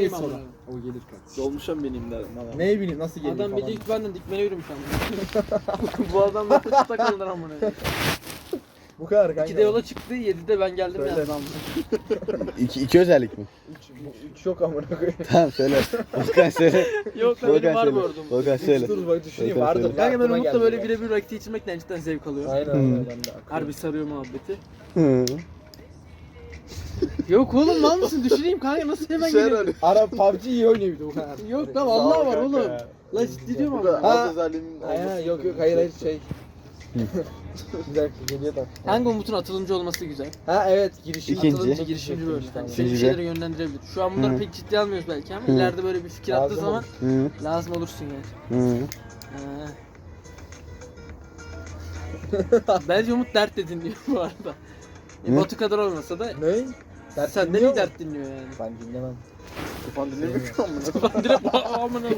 Geç sonra. O gelir kardeşim. Dolmuşa mı bineyim derim ama. Neye bileyim nasıl geliyor Adam bir falan. de ilk benden dikmene yürümüş ama. Bu adam da kısa kaldılar amına. Bu kadar kanka. 2'de yola çıktı, 7'de ben geldim Söyle. ya. İki, iki özellik mi? Üç, yok amına koyayım. Tamam söyle. Volkan söyle. Yok lan benim Volkan var söyle. bu arada. Volkan Üç söyle. dur bak düşüneyim Volkan vardır. söyle. Kanka ben Aklıma Umut'la geldi böyle ya. birebir rakı içmekten cidden zevk alıyorum. Aynen öyle ben de. Harbi sarıyor muhabbeti. Hı. Yok oğlum mal mısın? Düşüreyim kanka nasıl hemen geliyor? Ara PUBG iyi oynuyor bir de bu kadar. Yok lan vallahi var oğlum. La ciddi diyorum Bu da ama. Ha. özelliğim Aynen yok yok hayır hayır şey. bir dakika geliyor da. Hangi Umut'un atılımcı olması güzel. Ha evet girişim. İkinci. Atılımcı girişimci böyle. Yani seni bir İkinci. şeylere yönlendirebilir. Şu an bunları Hı. pek ciddi almıyoruz belki ama Hı. ileride böyle bir fikir attığı Lazım zaman Hı. lazım olursun yani. Hı. Ha. Bence Umut dert de dinliyor bu arada. E? Batu kadar olmasa da Ne? Dert senden dinliyor iyi mu? dert dinliyor yani. Ben dinlemem. Tufan dinlemiyor mu? Ben direkt amına.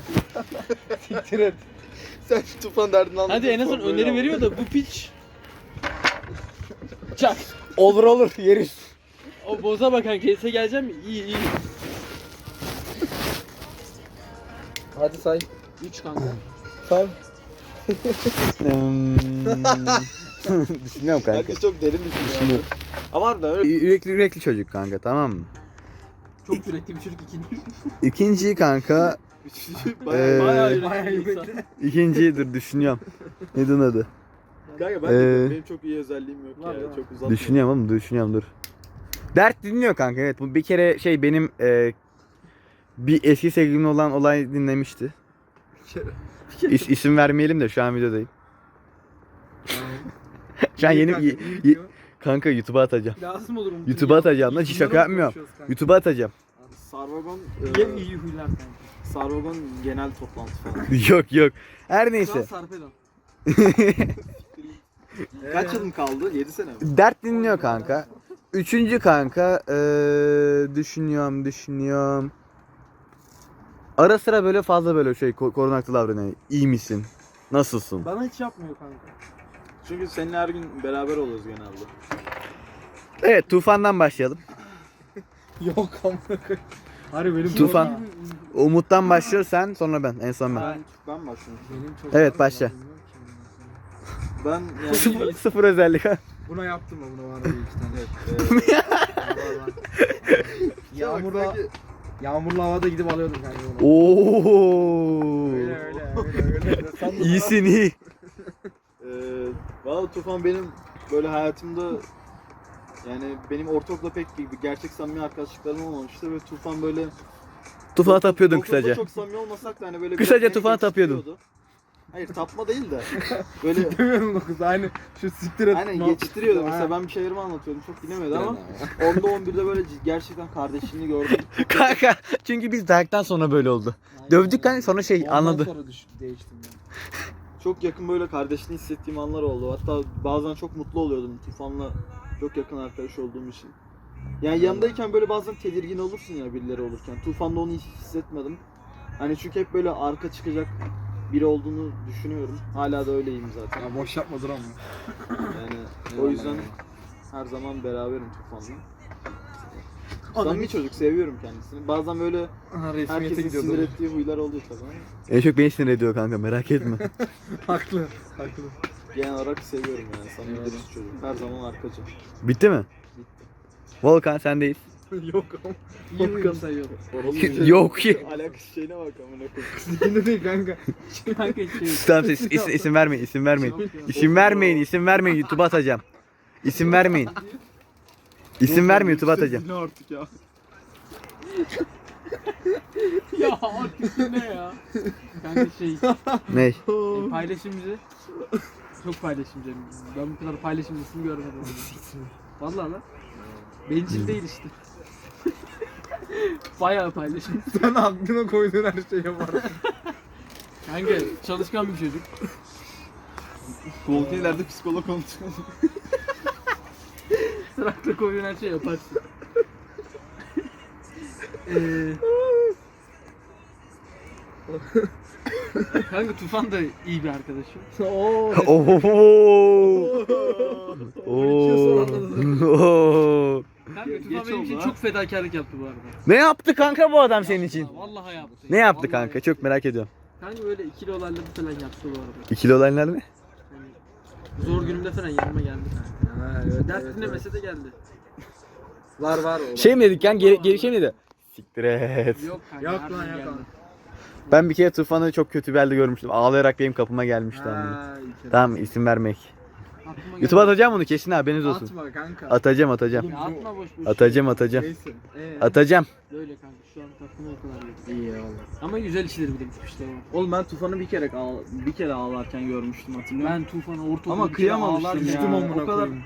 Siktir et. Sen Tufan derdini anladın. Hadi en azından öneri veriyor da bu piç. Çak. Olur olur yeriz. O boza bakan kese geleceğim mi? İyi iyi. Hadi say. 3 kanka. Say. Düşünüyorum kanka. Herkes çok derin düşünüyor. Ama harbiden öyle. Yürekli yürekli çocuk kanka tamam mı? Çok yürekli bir çocuk ikinci. İkinci kanka. Bayağı Ee, Bayağı yürekli. dur düşünüyorum. Neden adı? Kanka ben de Ee, benim çok iyi özelliğim yok var ya. ya. Çok uzatmıyorum. Düşünüyorum oğlum düşünüyorum dur. Dert dinliyor kanka evet. Bu bir kere şey benim e, bir eski sevgilimle olan olay dinlemişti. İs, isim vermeyelim de şu an videodayım. Şu an yeni y- y- kanka YouTube'a atacağım. Lazım olur Umut'un YouTube'a ya. atacağım lan, hiç şaka yapmıyorum. kanka. YouTube'a atacağım. Sarvagon, e, iyi huylar kanka. Sarvagon genel toplantı falan. yok yok. Her Şu an neyse. Sarpedon. Kaç yılım kaldı? 7 sene mi? Dert dinliyor kanka. Üçüncü kanka eee, düşünüyorum düşünüyorum. Ara sıra böyle fazla böyle şey ko- korunaklı davranıyor. İyi misin? Nasılsın? Bana hiç yapmıyor kanka. Çünkü seninle her gün beraber oluruz genelde. Evet Tufan'dan başlayalım. Yok amına koyayım. Harbi benim Tufan. Umut'tan başlıyor sen sonra ben en son ben. Ben, ben başlıyorum. Benim çok Evet başla. Ben yani... Sıfır, sıfır özellik ha. Buna yaptım mı buna var bir iki tane. Evet, e, Var, var, var. Yağmurla Yağmurlu havada gidip alıyordum kanka. Oo. Öyle öyle öyle öyle. Sen de- İyisin iyi. Valla Tufan benim böyle hayatımda yani benim ortaokulda pek bir bir gerçek samimi arkadaşlıklarım olmamıştı ve Tufan böyle Tufan'a tapıyordun kısaca. çok samimi olmasak da hani böyle Kısaca biraz Tufan'a tapıyordun. geçiştiriyordu. Hayır tapma değil de böyle Demiyorum o kız aynı şu siktir et. Aynen geçiştiriyordu. Mesela ben bir şeylerimi anlatıyordum. Çok dinlemedi ama onda 11'de böyle gerçekten kardeşliğini gördüm. Kanka çünkü biz dayaktan sonra böyle oldu. Dövdük kanka sonra şey Ondan anladı. sonra düş, değiştim ben. Çok yakın böyle kardeşliğini hissettiğim anlar oldu. Hatta bazen çok mutlu oluyordum Tufan'la çok yakın arkadaş olduğum için. Yani yanındayken böyle bazen tedirgin olursun ya birileri olurken. Tufan'da onu hiç hissetmedim. Hani çünkü hep böyle arka çıkacak biri olduğunu düşünüyorum. Hala da öyleyim zaten. Ya boş yapma dur ama. Yani o yüzden her zaman beraberim Tufan'la. Samimi çocuk seviyorum kendisini. Bazen böyle resmiyete herkesin sinir ettiği huylar oluyor tabii En çok beni sinir ediyor kanka merak etme. Haklı. Haklı. genel olarak seviyorum yani. Samimi Eyvallah. dürüst çocuk. Her zaman arkacı. Bitti mi? Bitti. Volkan sendeyiz. Yok ama. İyi uyum sayıyorum. Yok ki. Alakası şeyine bak amına koyayım. Sikinde değil kanka. Kanka şey. Tamam siz is- isim vermeyin isim vermeyin. İsim vermeyin isim vermeyin YouTube'a atacağım. İsim vermeyin. İsim vermeyin YouTube'a atacağım. Ne artık ya. ya artık ne ya? Kanka şey Ne? e, paylaşımcı. Çok paylaşımcı. Ben bu kadar paylaşımcısını görmedim. Vallahi lan. Bencil değil işte. Bayağı paylaşım. Sen aklına koyduğun her şeyi yaparsın. Kanka çalışkan bir çocuk. Volkanelerde psikolog konuşuyor. Sırakla koyun her şey yaparsın. Eee... Kanka Tufan da iyi bir arkadaşım. Oo. Oho. Oo. Oo. Kanka Tufan benim için çok fedakarlık yaptı bu arada. Ne yaptı kanka bu adam senin için? Vallahi yaptı. Ne yaptı Vallahi kanka? Çok merak ediyorum. Kanka böyle ikili olayları falan yaptı bu arada. İkili olaylar ne? Yani zor günümde falan yanıma geldi kanka. Ha, evet, Dert evet, dinlemese de geldi. Var var. o. Şey mi dedik kan? Geri, geri şey mi dedi? Siktir et. Yok kanka. Yok harbiden lan, yok geldi. lan. Ben bir kere Tufan'ı çok kötü bir halde görmüştüm. Ağlayarak benim kapıma gelmişti. Ha, iyi. Tamam isim vermek. YouTube'a atacağım onu kesin haberiniz olsun. Atma kanka. Atacağım atacağım. Ya atma boş boş. Atacağım atacağım. Neyse. Ee, Atacağım. Böyle kanka şu an aklıma o kadar geldi. İyi oldu. Ama güzel işleri bir de işte o. Oğlum ben Tufan'ı bir kere ağ- bir kere ağlarken görmüştüm hatırlıyor musun? Ben Tufan'ı ortaokulda Ama bir kere kıyamamıştım ağlarken- ya. Düştüm amına o kadar- koyayım.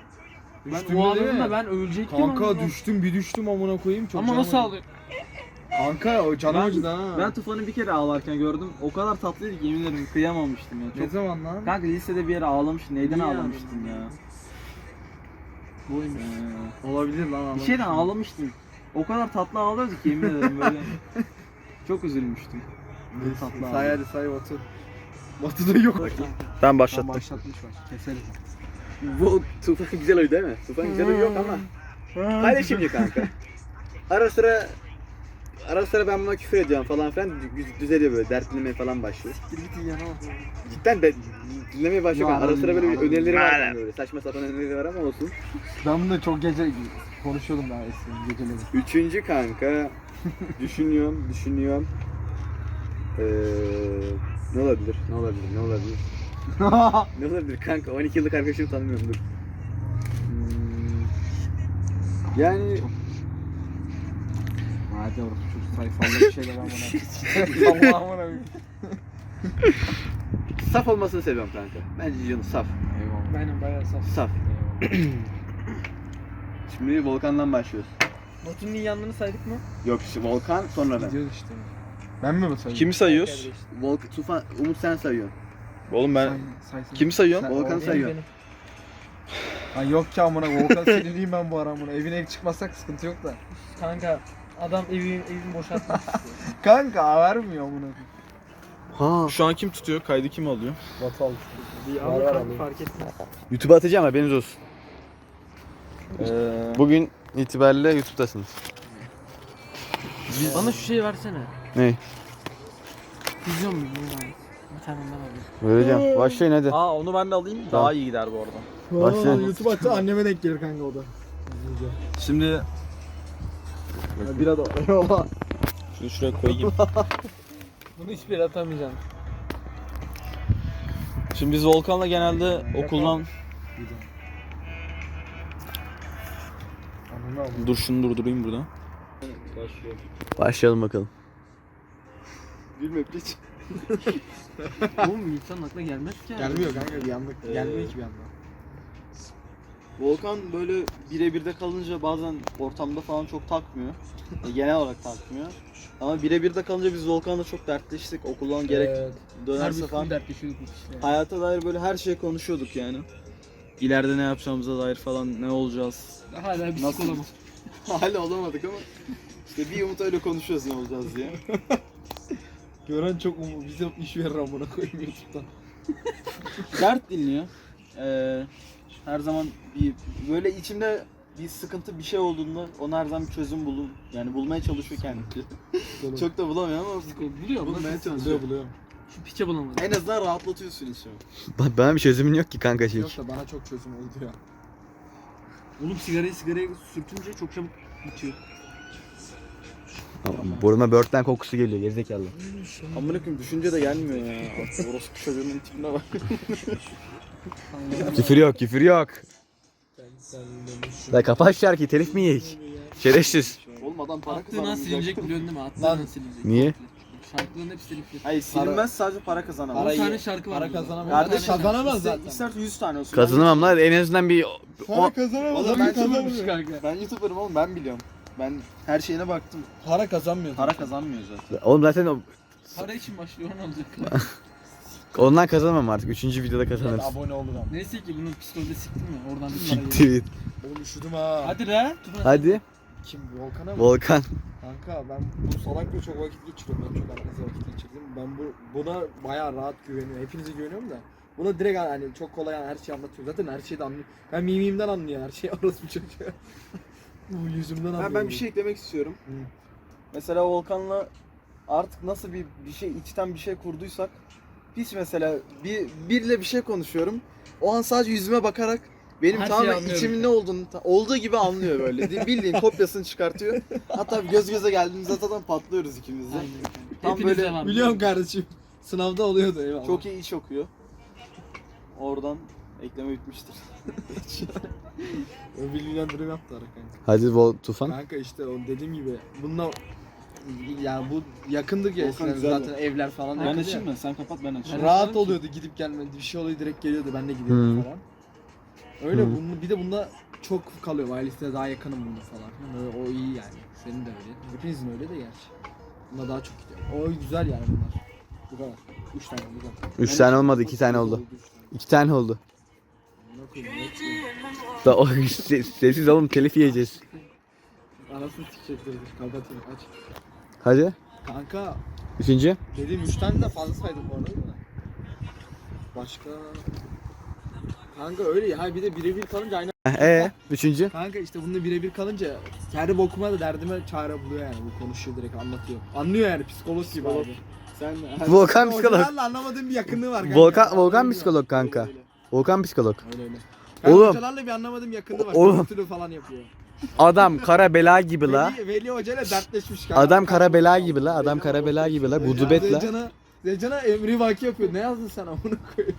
Ben Düştüm o mi? ağladığımda ben ölecektim Kanka düştüm bir düştüm amına koyayım çok Ama canım nasıl acıdı. ağlıyor? Kanka o canım Ben- acıdı ha. Ben Tufan'ı bir kere ağlarken gördüm. O kadar tatlıydı ki yemin ederim kıyamamıştım ya. ne Çok... zaman lan? Kanka lisede bir yere ağlamıştım. Neyden Niye ağlamıştım ya? Buymuş. Ee, Olabilir lan. bir şeyden ağlamıştım. O kadar tatlı ağlıyordu ki yemin ederim böyle. Çok üzülmüştüm. Böyle tatlı Say hadi say Batu. Batu da yok. Ben Tam başlattım. başlatmış var. Keseriz. Bu Tufan güzel oydu değil mi? Tufan güzel oydu yok ama. Paylaşımcı kanka. Ara sıra ara sıra ben buna küfür ediyorum falan filan dü- düzeliyor böyle dert dinlemeye falan başlıyor. Git yana bak. Cidden de dinlemeye başlıyor. Ya. Ara sıra böyle bir önerileri var yani böyle saçma sapan önerileri var ama olsun. Ben bunu çok gece konuşuyordum daha eskiden geceleri. Üçüncü kanka düşünüyorum düşünüyorum. Ee, ne olabilir? Ne olabilir? Ne olabilir? Ne olabilir kanka? 12 yıllık arkadaşımı tanımıyorum dur. Hmm, Yani Hadi oğlum sayfalı bir şeyler amına. Allah'ım amına. saf olmasını seviyorum kanka. Bence canı saf. Eyvallah. Benim bayağı saf. Saf. Şimdi Volkan'dan başlıyoruz. Batu'nun yanlarını saydık mı? Yok işte Volkan sonra ben. Gidiyoruz işte. Ben mi sayayım? Kimi sayıyoruz? Volkan, Tufan, Umut sen sayıyorsun. Oğlum ben Say, saysın. kimi sayıyorsun? Sen- Volkan sayıyor. Ha yok ki amına Volkan seninliyim ben bu ara amına. Evine ev çıkmazsak sıkıntı yok da. Kanka adam evin evin boşaltmak istiyor. Kanka vermiyor amına. Ha. Şu an kim tutuyor? Kaydı kim alıyor? Batu al. Bir Var, ama var, kanka alayım. fark etmez. YouTube'a atacağım haberiniz olsun. Ee, Bugün itibariyle YouTube'dasınız. Bana şu şeyi versene. Ne? Vizyon mu? Bir tane ondan alayım. Vereceğim. Başlayın hadi. Aa onu ben de alayım. Tamam. Daha iyi gider bu arada. Başlayın. YouTube açsa anneme denk gelir kanka o da. Şimdi Bir da eyvallah. şunu şuraya koyayım. Bunu hiçbir yere atamayacaksın. Şimdi biz Volkan'la genelde okuldan dur şunu durdurayım burada. Başlayalım bakalım. Bilmem hiç. Oğlum insan aklına gelmez ki. Gelmiyor kanka bir anda. Gelmiyor ki bir anda. Volkan böyle birebirde kalınca bazen ortamda falan çok takmıyor. E, Genel olarak takmıyor. Ama birebirde kalınca biz Volkan'la çok dertleştik. Okuldan gerek Evet. dönerse falan. dertleşiyorduk işte. Hayata dair böyle her şeyi konuşuyorduk yani. İleride ne yapacağımıza dair falan ne olacağız. Hala bir Nasıl? olamaz. Hala olamadık ama işte bir umut öyle konuşuyoruz ne olacağız diye. Gören çok um bize iş verir amına koyayım YouTube'dan. Dert dinliyor. Ee, her zaman bir böyle içimde bir sıkıntı bir şey olduğunda ona her zaman bir çözüm bulun. Yani bulmaya çalışıyor kendisi. Çok da bulamıyor ama Buluyor mu? bulmaya çalışıyor. Buluyor buluyor. Şu piçe bulamadım. En azından rahatlatıyorsun içimi. Ba- Bana bir çözümün yok ki kanka şey. Yok da bana çok çözüm oldu ya. Oğlum sigarayı sigaraya sürtünce çok çabuk bitiyor. Buruna börtten kokusu geliyor gerizekalı. Amına koyayım düşünce de gelmiyor ya. Orospu çocuğunun tipine bak. Küfür yok küfür yok. La kapat şarkıyı telif mi yiyek? Şerefsiz. Oğlum adam para Attığın an kazanmayacak. silinecek biliyorsun değil mi? Attığın Lan. an silinecek. Niye? Şarkıların hepsi silinecek. Hayır silinmez sadece para kazanamaz. 10 Parayı- tane şarkı var. para Kardeşim tane kazanamaz zaten. ister 100 tane olsun. Kazanamam lan en azından bir Para kazanamaz. Oğlum ben ben kazanmıyorum. şarkı. kanka. Ben YouTuber'ım oğlum ben biliyorum. Ben her şeyine baktım. Para kazanmıyor. Para kazanmıyor zaten. oğlum zaten o, Para için başlıyor ne olacak? ondan kazanamam artık. Üçüncü videoda Evet, kazanırız. abone olur ama. Neyse ki bunu pistolde siktin mi? Oradan bir para geliyor. Siktir. Oğlum üşüdüm ha. Hadi re. Tuna. Hadi. Kim Volkan'a mı? Volkan. Kanka ben bu salakla çok vakit geçiriyorum. Ben çok aranızda vakit geçirdim. Ben bu buna bayağı rahat güveniyorum. Hepinize güveniyorum da. Buna direkt hani çok kolay her şeyi anlatıyor. Zaten her şeyi de anlıyor. Ben mimimden anlıyor her şeyi orası bir çocuğu. Bu yüzümden Ha, ben bir şey eklemek istiyorum. Hı. Mesela Volkan'la artık nasıl bir bir şey içten bir şey kurduysak hiç mesela bir birle bir şey konuşuyorum. O an sadece yüzüme bakarak benim Her şeyi tamamen anlıyorum. içimin ne olduğunu ta- olduğu gibi anlıyor böyle. Di- Bildiğin kopyasını çıkartıyor. Hatta göz göze geldiğimizde zaten patlıyoruz ikimiz de. Aynen. Tam böyle var. Biliyorum kardeşim. Sınavda oluyordu eyvallah. Çok iyi iş okuyor. Oradan ekleme bitmiştir. O bir milyon durum yaptı ara kanka. Hadi Vol Tufan. Kanka işte o dediğim gibi bununla yani bu yakındık ya Volkan eskiden güzel zaten evler falan Ben yakındı açayım mı? Sen kapat ben açayım. Rahat oluyordu gidip gelmedi bir şey oluyor direkt geliyordu ben de gidiyordum Hı. falan. Öyle Hı. bunu, bir de bunda çok kalıyorum ailesine daha yakınım bunda falan. filan. Öyle, o iyi yani. Senin de öyle. Hepinizin öyle de gerçi. Bunda daha çok gidiyor. O güzel yani bunlar. Bu kadar. Üç tane güzel. Üç tane olmadı, iki tane oldu. İki tane oldu. Amına koyayım, ne yapayım? Da o se- sessiz oğlum telif yiyeceğiz. Anasını sikecektir. Kapatayım aç. Hadi. Kanka Üçüncü. dediğim üç tane de fazla saydım bu arada da. Başka... Kanka öyle ya bir de birebir kalınca aynı Ee, üçüncü. Kanka işte bununla birebir kalınca kendi bokuma da derdime çare buluyor yani bu konuşuyor direkt anlatıyor. Anlıyor yani psikolog gibi Psikolog. abi. Sen Volkan psikolog. Hocalarla anlamadığım bir yakınlığı var kanka. Volkan, Volkan psikolog kanka. Öyle, öyle. Volkan psikolog. Öyle öyle. Kanka Oğlum. hocalarla bir anlamadığım yakınlığı var. Oğlum. Görüntülü falan yapıyor. Adam kara bela gibi la. Veli, Veli Hoca ile dertleşmiş kanka. Adam kara bela gibi la. Adam kara bela gibi la. Gudubet la. Zeycan'a, Zeycan'a emri vaki yapıyor. Ne yazdın sen amına koyayım?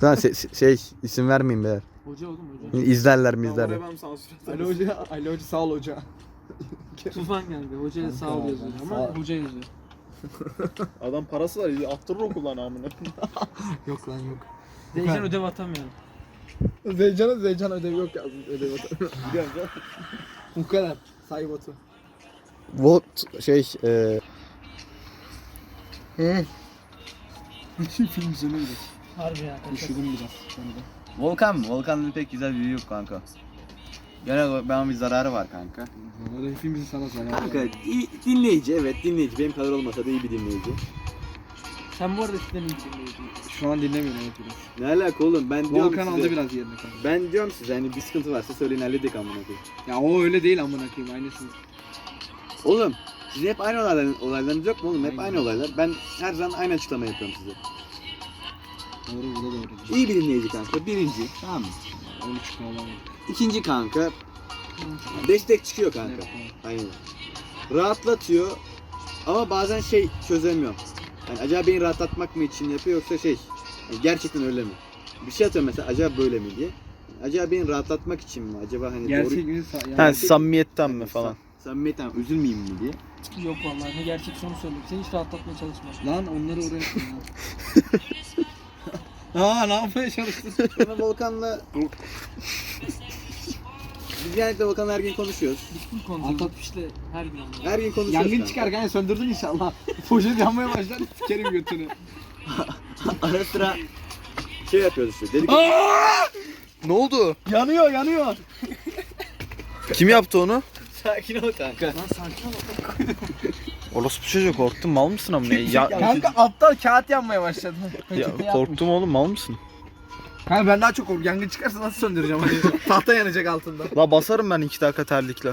Tamam se- se- şey isim vermeyeyim beyler. Hoca oğlum hoca. İzlerler mi izlerler. oraya ben sansür atarım. Ali Hoca, Ali Hoca sağ ol hoca. Tufan kanka. Hocaya sağ ol yazıyor sağ ama ol. hoca yazıyor. Adam parası var attırır okuldan amına. yok lan yok. Değişen ödev atamıyorum. Zeycan'a Zeycan ödevi yok yazmış. Ödevi. Biliyorum canım. Bu kadar. Say Batu. Volt şey e, Bütün film izlemeyi Harbi ya. Üşüdüm biraz. Ben de. Volkan mı? Volkan'ın pek güzel bir yok kanka. Genel ben bir zararı var kanka. Hepimizin sana zararı Kanka iyi- dinleyici evet dinleyici. Benim kadar olmasa da iyi bir dinleyici. Sen bu arada eskiden içindeydin. Şu an dinlemiyorum evet biraz. Ne alaka oğlum ben diyorum Volkan size. aldı biraz yerini kanka. Ben diyorum size hani bir sıkıntı varsa söyleyin halledik amına koyayım. Ya o öyle değil amına koyayım aynısı. Oğlum sizin hep aynı olaylar, olaylarınız yok mu oğlum? Hep Aynen. aynı olaylar. Ben her zaman aynı açıklama yapıyorum size. Doğru bu da doğru. İyi bir dinleyici kanka. Birinci. Tamam mı? 13 falan. İkinci kanka. Destek çıkıyor kanka. Evet, Aynen. Rahatlatıyor. Ama bazen şey çözemiyorum. Yani acaba beni rahatlatmak mı için yapıyor yoksa şey yani gerçekten öyle mi? Bir şey atıyorum mesela acaba böyle mi diye. Acaba beni rahatlatmak için mi? Acaba hani Gerçek doğru... mi? sa- Yani Ha, samimiyetten mi falan? Samimiyetten üzülmeyeyim mi diye. Yok vallahi ne gerçek sonu söyleyeyim. Seni hiç rahatlatmaya çalışma. Lan onları oraya koy ya. Aa ne yapmaya çalıştın? Sonra Volkan'la... Biz genellikle Volkan'la her gün konuşuyoruz. Bütün konuda. Atlatmışla her gün anlıyorum. Her gün konuşuyoruz. Yangın kanka. çıkar kanka söndürdün inşallah. Poşet yanmaya başlar sikerim götünü. Ara sıra şey yapıyoruz işte. Dedik Ne oldu? Yanıyor yanıyor. Kim yaptı onu? sakin ol kanka. Lan sakin ol. Orospu çocuğu korktun mal mısın amına? Ya, Kanka altta kağıt yanmaya başladı. ya, korktum oğlum mal mısın? Kanka ben daha çok korkuyorum. Yangın çıkarsa nasıl söndüreceğim hani? Tahta yanacak altında. La basarım ben iki dakika terlikle.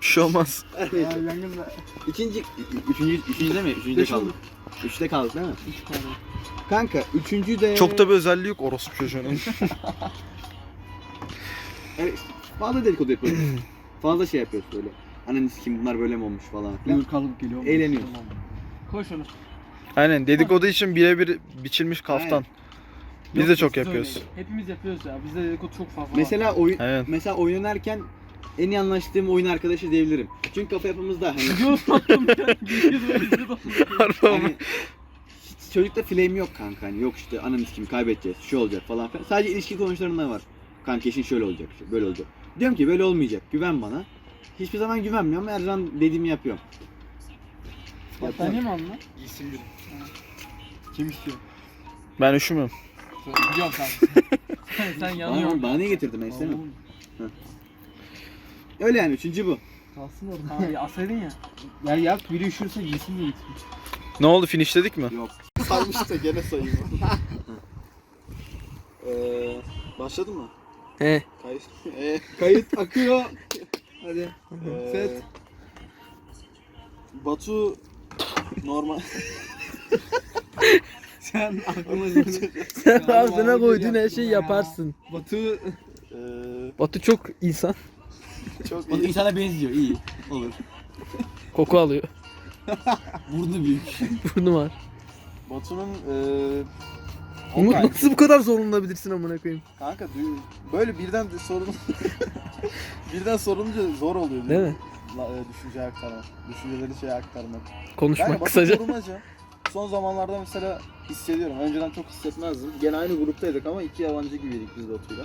Bir şey olmaz. Ya yangın da. İkinci, üçüncü, üçüncüde mi? Üçüncüde Beş kaldık. Üçte kaldık değil mi? Üç tane. Kanka üçüncü de... Çok da bir özelliği yok orospu çocuğunun. Evet, fazla dedikodu yapıyoruz. fazla şey yapıyoruz böyle. Ananı kim bunlar böyle mi olmuş falan filan. kalıp geliyor. Eğleniyoruz. Koy şunu. Aynen dedikodu için birebir biçilmiş kaftan. Biz de çok yapıyoruz. öyleyiz. Hepimiz yapıyoruz ya. Bizde dedikodu çok fazla var. Mesela oyun Evet. mesela oynarken en iyi anlaştığım oyun arkadaşı diyebilirim. Çünkü kafa yapımızda hani, Gidiyoruz baktım ya. Gidiyoruz gidiyoruz. hani hiç çocukta flame yok kanka hani yok işte ananı kim kaybedeceğiz şu olacak falan filan. Sadece ilişki konuşlarında var. Kanka işin şöyle olacak işte, böyle olacak. Diyorum ki böyle olmayacak güven bana. Hiçbir zaman güvenmiyorum her zaman dediğimi yapıyorum. Battaniye mi aldın lan? İsim. Kim istiyor? Ben üşümüyorum. Biliyorum kanka. Sen Bana, yanıyorsun. bana niye getirdin ben istemiyorum. Öyle yani üçüncü bu. Kalsın orada. Abi asaydın ya. Ya yak biri üşürse giysin diye gitmiş. Ne oldu finishledik mi? Yok. Sarmış da gene sayayım. Eee başladın mı? He. Kayıt. Eee Kayıt akıyor. Hadi. Ee, Set. Batu normal Sen aklıma Sen ağzına koyduğun her şeyi ya. yaparsın. Batu ee, Batu çok insan. çok Batu iyi. insana benziyor iyi. Olur. Koku alıyor. Burnu büyük. Burnu var. Batu'nun ee, Umut Okay. nasıl bu kadar zorlanabilirsin amına koyayım? Kanka böyle birden de sorun birden sorunca zor oluyor Değil mi? La, e, düşünce aktarmak. Düşünceleri şeye aktarmak. Konuşmak Batu kısaca. Korumaca son zamanlarda mesela hissediyorum. Önceden çok hissetmezdim. Gene aynı gruptaydık ama iki yabancı gibiydik biz Batu'yla.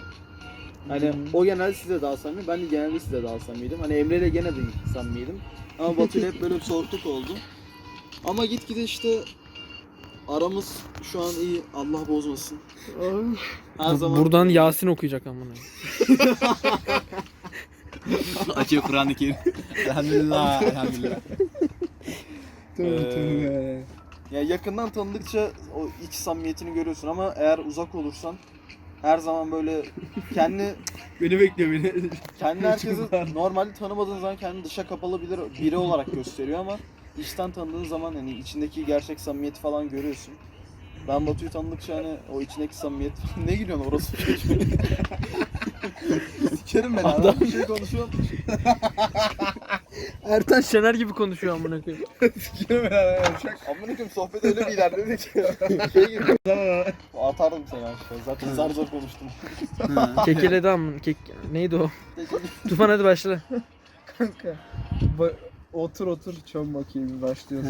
Hani Hmm. o genelde size daha samimi, ben de genelde size daha samimiydim. Hani Emre'yle gene de samimiydim. Ama Batu'yla hep böyle bir soğukluk oldu. Ama gitgide işte aramız şu an iyi. Allah bozmasın. Her zaman Buradan Yasin okuyacak amına. Açıyor Kur'an-ı Kerim. Elhamdülillah. Elhamdülillah. Ee, Ya yakından tanıdıkça o iç samimiyetini görüyorsun ama eğer uzak olursan her zaman böyle kendi beni bekliyor beni. kendi herkesi normalde tanımadığın zaman kendini dışa kapalı biri, biri olarak gösteriyor ama içten tanıdığın zaman hani içindeki gerçek samimiyeti falan görüyorsun. Ben Batu'yu tanıdıkça hani o içindeki samimiyet ne gülüyorsun orası çocuğu? Sikerim ben adam bir şey konuşuyorum. Ertan Şener gibi konuşuyor amına koyayım. Sikerim ben yavşak. Amına koyayım sohbet öyle bir ilerledi ki. şey gibi. Atardım seni aşağı. Zaten zar zor konuştum. Kekeledi amına. Kek... Neydi o? Tufan hadi başla. Kanka. Ba- otur otur çön bakayım başlıyoruz.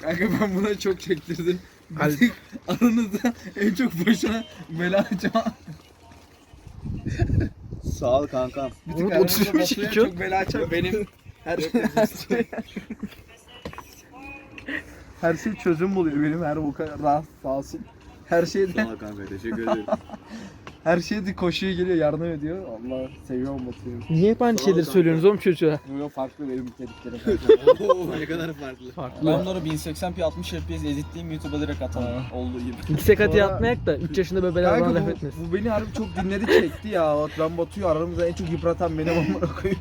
Kanka ben buna çok çektirdim. Al- Bizim aranızda en çok başına bela açan. Sağ ol kankam. Bir tık aranızda bir Batu'ya çekiyor. çok bela açan benim. Her şey, her şey çözüm buluyor benim her bu kadar rahat sağ olsun. Her şeyde Sağ ol kanka. Teşekkür ederim. her şeyde koşuyor geliyor yardım ediyor. Allah seviyorum Batu'yu. Niye hep aynı Sağ ol şeyleri kanka. söylüyorsunuz oğlum çocuğa? Bu yol farklı benim dediklerim. Oo, ne kadar farklı. Farklı. Ben bunları 1080p 60 fps editleyeyim YouTube'a direkt atarım. Olduğu gibi. Yüksek hadi Sonra- atmayak da 3 yaşında bebeler bana Kanka laf bu, etmesin. bu beni harbi çok dinledi çekti ya. Bak ben Batu'yu aramızda en çok yıpratan benim amına koyayım.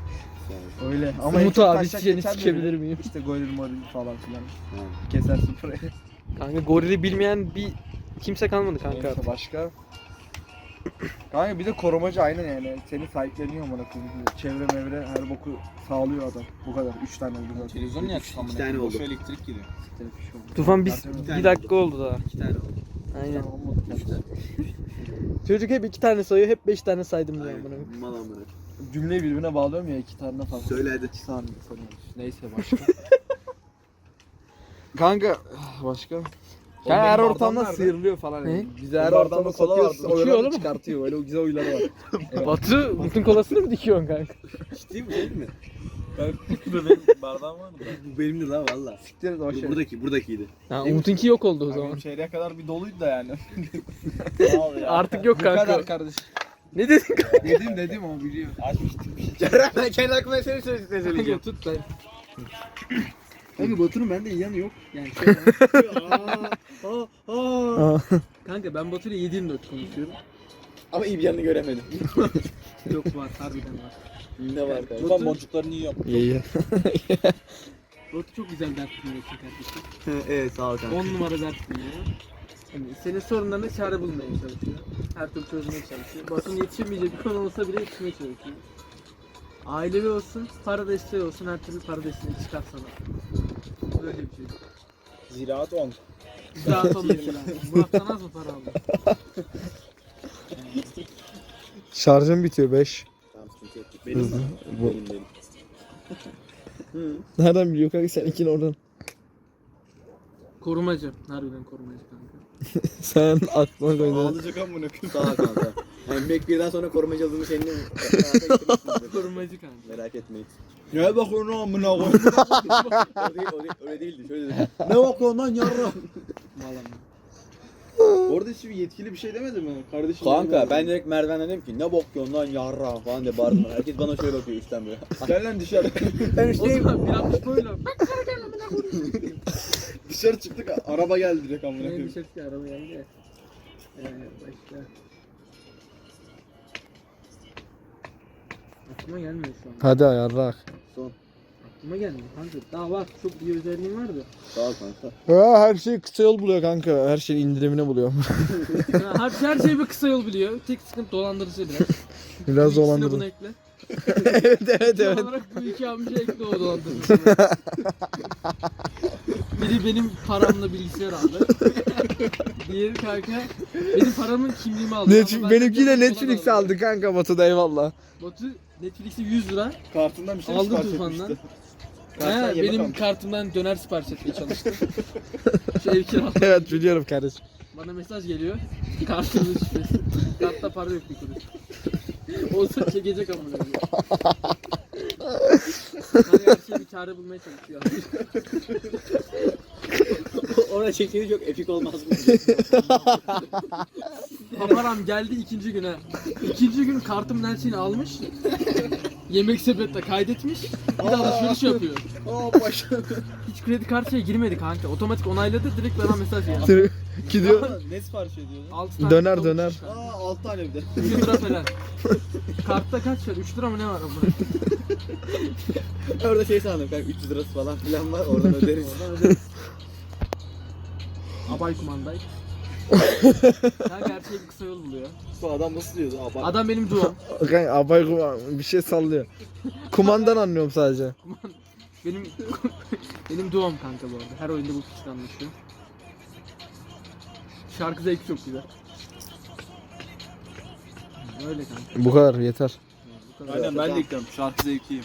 Öyle. Ama Umut abi taşak seni geçen sikebilir miyim? İşte goril moril falan filan. Kesersin burayı. Kanka gorili bilmeyen bir kimse kalmadı kanka. Neyse başka. Kanka bir de korumacı aynen yani. Seni sahipleniyor amına koyayım. Çevre mevre her boku sağlıyor adam. Bu kadar. Üç tane oldu zaten. Televizyon ne açık amına tane oldu. Boş elektrik gidiyor. Tufan biz Zaten bir dakika oldu daha. 2 tane oldu. Aynen. Olmadı zaten. Çocuk hep iki tane sayıyor, hep beş tane saydım diyor amına. koyayım. Mal amına. Cümleyi birbirine bağlıyorum ya iki tane fazla. Söyle hadi. İki saniye sanıyoruz. Neyse başka. Kanka başka. Oğlum her ortamda sıyrılıyor falan. Ne? Bize her ortamda kola. Uçuyor Oyları oğlum. çıkartıyor. Öyle güzel oyları var. Evet. Batu, Mutun kolasını mı dikiyorsun kanka? Mi değil mi? benim bardağım var mı? Bu benimdi la valla. Siktir et o şey. Buradaki, buradakiydi. Ha, Umut'unki yok oldu o Benim zaman. çeyreğe kadar bir doluydu da yani. Ya. Artık yok Bu kanka. kadar kardeşim. Ne dedin kanka? Dedim dedim o biliyor. Açmıştık bir şey. Kerem ben kendi aklıma seni söyleyeceğim. Kanka tut ben. Kanka Batu'nun bende iyi yanı yok. Yani şey Kanka ben Batu'yla 7-24 konuşuyorum. Ama iyi bir yanını göremedim. Yok var, harbiden var. Ne var kanka? Ulan boncuklarını. İyi iyi. Batu çok güzel dert dinliyorsun kardeşim. evet sağ ol kanka. 10 numara dert dinliyor. Yani senin sorunlarına çare bulmaya çalışıyor. Her türlü çözmeye çalışıyor. Batu'nun yetişemeyeceği bir konu olsa bile yetişmeye çalışıyor. Ailevi olsun, para desteği olsun, her türlü para desteği çıkar sana. Böyle bir şey. Ziraat 10. Rahat ol mesela. Burak'tan az mı para aldın? Şarjım bitiyor 5. Tamam sıkıntı yok. Benim? Bu- Benim benim. Nereden biliyor kanka sen ikini oradan? Korumacı. Harbiden korumacı kanka. Sen aklına koydun. Ağlayacak amına koyayım. Sağ ol kanka. Yani Mac 1'den sonra korumacı adını senin korumacı kanka. Merak etmeyin. Ne bakıyorsun amına koyayım? o değil, o değil, öyle değildi. Şöyle dedi. ne bakıyorsun lan yarra? Malam. Orada hiç bir yetkili bir şey demedi mi? Kardeşim Kanka ben direkt merdivenden dedim ki ne bakıyorsun lan yarra falan diye bağırdım. Herkes bana şöyle bakıyor üstten böyle. Gel lan dışarı. ben O zaman bir altmış böyle. dışarı çıktık araba geldi direkt amına Ne koyayım. şey ki araba geldi ya. Ee, başka. Aklıma gelmiyor şu an. Hadi ayarlar. Son. Aklıma gelmiyor kanka. Daha var. Çok iyi özelliğim var da. Sağ ol kanka. Ha, her şey kısa yol buluyor kanka. Her şeyin indirimini buluyor. Ha, her, her şey bir kısa yol biliyor. Tek sıkıntı dolandırıcı biraz. Biraz dolandırdı. ekle. evet evet Evet. evet. olarak bu iki amca ekle o dolandırıcı. Biri benim paramla bilgisayar aldı. Diğeri kanka benim paramın kimliğimi aldı. Net, Ama ben de Netflix aldım. aldı kanka Batu'da eyvallah. Batu Netflix'i 100 lira. Kartından bir şey Aldım sipariş tufandan. etmişti. Ha, yemek benim almış. kartımdan döner sipariş etmeye çalıştı. Şu ev kiralı. evet biliyorum kardeşim. Bana mesaj geliyor. Kartımın şifresi. Kartta para yok bir kuruş. Olsa çekecek koyayım. Kanka her şeyi bir çare bulmaya çalışıyor. Orada çektiği çok epik olmaz mı? Paparam geldi ikinci güne. İkinci gün kartımın her şeyini almış. Yemek sepette kaydetmiş. Bir de alışveriş yapıyor. Aa başa. Hiç kredi kartına girmedi kanka. Otomatik onayladı direkt bana mesaj geldi. Gidiyor. ne sipariş ediyordun? 6 tane Döner, tavuk döner. Aa 6 tane bir de. 100 lira falan. Kartta kaç var? 3 lira mı ne var amına? Orada şey sandım kanka 300 lirası falan filan var oradan öderiz. Oradan öderiz. Abay kumandayı. Kanka her şey bir kısa yol buluyor. Bu adam nasıl diyordu? Aa bak. Adam benim duam. Kanka abay kuma bir şey sallıyor. Kumandan anlıyorum sadece. Benim benim duam kanka bu arada. Her oyunda bu kişiden anlaşıyor. Şarkı zevki çok güzel. Öyle kanka. Bu kadar yeter. Bu kadar. Aynen ben de ekliyorum. Şarkı zevkiyim.